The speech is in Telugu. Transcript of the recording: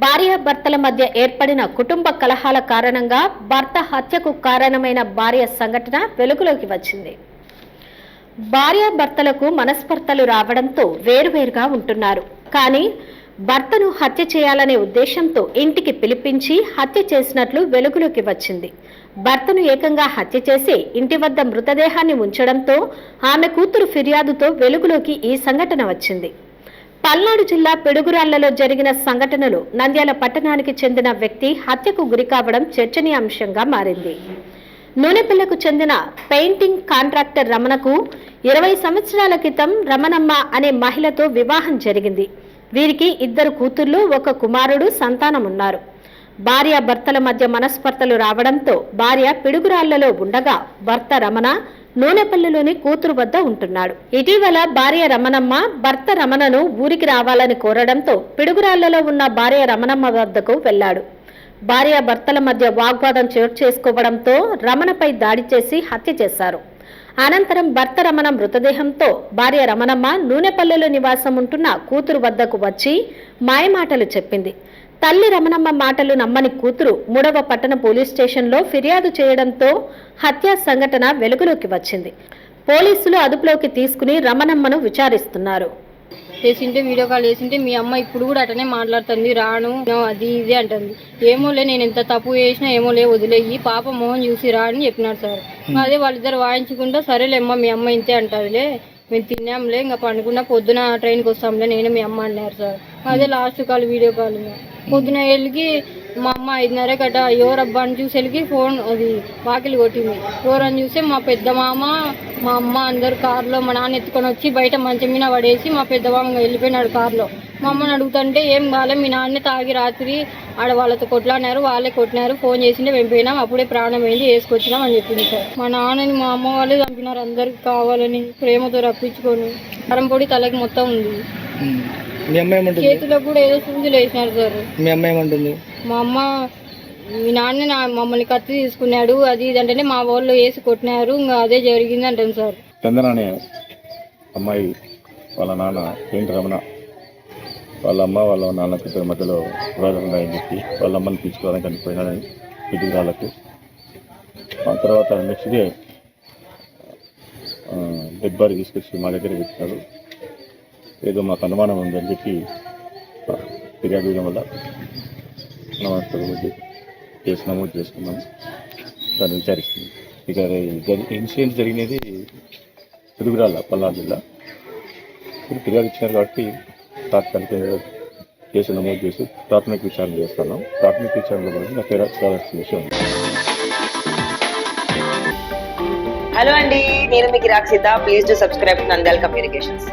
భార్యాభర్తల మధ్య ఏర్పడిన కుటుంబ కలహాల కారణంగా భర్త హత్యకు కారణమైన భార్య సంఘటన వెలుగులోకి వచ్చింది. భార్యాభర్తలకు మనస్పర్ధలు రావడంతో వేరువేరుగా ఉంటున్నారు. కానీ భర్తను హత్య చేయాలనే ఉద్దేశంతో ఇంటికి పిలిపించి హత్య చేసినట్లు వెలుగులోకి వచ్చింది. భర్తను ఏకంగా హత్య చేసి ఇంటి వద్ద మృతదేహాన్ని ఉంచడంతో ఆమె కూతురు ఫిర్యాదుతో వెలుగులోకి ఈ సంఘటన వచ్చింది. పల్నాడు జిల్లా పిడుగురాళ్ళలో జరిగిన సంఘటనలో నంద్యాల పట్టణానికి చెందిన వ్యక్తి హత్యకు గురికావడం చర్చనీయాంశంగా మారింది. నూనెపిల్లకు చెందిన పెయింటింగ్ కాంట్రాక్టర్ రమణకు ఇరవై సంవత్సరాల క్రితం రమణమ్మ అనే మహిళతో వివాహం జరిగింది. వీరికి ఇద్దరు కూతుర్లు ఒక కుమారుడు సంతానం ఉన్నారు భార్య భర్తల మధ్య మనస్పర్ధలు రావడంతో భార్య పిడుగురాళ్ళలో ఉండగా భర్త రమణ నూనెపల్లిలోని కూతురు వద్ద ఉంటున్నాడు. ఇటీవల భార్య రమణమ్మ భర్త రమణను ఊరికి రావాలని కోరడంతో పిడుగురాళ్ళలో ఉన్న భార్య రమణమ్మ వద్దకు వెళ్ళాడు భార్య భర్తల మధ్య వాగ్వాదం చోటు చేసుకోవడంతో రమణపై దాడి చేసి హత్య చేశారు. అనంతరం భర్త రమణ మృతదేహంతో భార్య రమణమ్మ నూనెపల్లెలో నివాసం ఉంటున్న కూతురు వద్దకు వచ్చి మాయమాటలు చెప్పింది. తల్లి రమణమ్మ మాటలు నమ్మని కూతురు మూడవ పట్టణ పోలీస్ స్టేషన్లో ఫిర్యాదు చేయడంతో హత్యా సంఘటన వెలుగులోకి వచ్చింది. పోలీసులు అదుపులోకి తీసుకుని రమణమ్మను విచారిస్తున్నారు. చేసింటే వీడియో కాల్ చేసింటే మీ అమ్మ ఇప్పుడు కూడా అటనే మాట్లాడుతుంది రాను అది ఇది అంటుంది. ఏమోలే నేను ఎంత తప్పు చేసినా ఏమోలే వదిలేయి పాప మోహన్ చూసి రా అని చెప్పినారు సార్. అదే వాళ్ళిద్దరు వాయించుకుంటా సరేలేమ్మా మీ అమ్మ ఇంతే అంటదిలే మేము తిన్నాంలే ఇంకా పండుకున్నా పొద్దున ట్రైన్కి వస్తాంలే నేను మీ అమ్మ అన్నారు సార్. అదే లాస్ట్ కాల్ వీడియో కాల్. పొద్దున వెళ్ళి మా అమ్మ ఐదున్నర గట ఎవరబ్బా అని చూసి వెళ్ళి ఫోన్ అది వాకిలి కొట్టింది. ఎవరని చూస్తే మా పెద్ద మామ మా అమ్మ అందరు కారులో మా నాన్న ఎత్తుకొని వచ్చి బయట మంచం మీద పడేసి మా పెద్ద మామ వెళ్ళిపోయినాడు కారులో. మా అమ్మని అడుగుతుంటే ఏం కాలే మీ నాన్న తాగి రాత్రి ఆడ వాళ్ళతో కొట్లాడినారు వాళ్ళే కొట్టినారు ఫోన్ చేసిండే వెళ్ళిపోయినాం అప్పుడే ప్రాణం వేసుకొచ్చినాం అని చెప్పింది సార్. మా నాన్నని మా అమ్మ వాళ్ళే చంపినారు అందరికి కావాలని ప్రేమతో రప్పించుకొని కారం పొడి తలకి మొత్తం ఉంది. మీ అమ్మ ఏమంటుంది? చేతిలో కూడా ఏదో సూదులు వేసినారు సార్. మీ అమ్మ ఏమంటుంది? మా అమ్మ మీ నాన్న నా మమ్మల్ని కత్తి తీసుకున్నాడు అది ఇది అంటేనే మా వాళ్ళు వేసి కొట్టినారు ఇంకా అదే జరిగింది అంటాను సార్. చందన అనే అమ్మాయి వాళ్ళ నాన్న ఏంటి రమణ. వాళ్ళ అమ్మ వాళ్ళ నాన్న ఇద్దరి మధ్యలో వివాదం ఉందని చెప్పి వాళ్ళ అమ్మని తీసుకోవడానికి చనిపోయినాడని ఇది వాళ్ళకు ఆ తర్వాత నెక్స్ట్ డే డెడ్ బాడీ తీసుకొచ్చి మా దగ్గర పెట్టినారు. ఏదో మాకు అనుమానం ఉందని చెప్పి ఫిర్యాదు చేయడం వల్ల అనుమానాస్పద కేసు నమోదు చేసుకున్నాము దాన్ని విచారిస్తుంది. ఇక ఇన్సిడెంట్ జరిగినది తిరుగురాల పల్నాడు జిల్లా. ఇప్పుడు ఫిర్యాదు ఇచ్చినారు కాబట్టి తాత్కాలిక కేసు నమోదు చేసి ప్రాథమిక విచారణ చేస్తున్నాం. ప్రాథమిక విచారణలో కూడా ఇంకా తేడాల్సిన విషయం హలో అండి నేను మీకు Rakshita. Please to subscribe Nandal communications.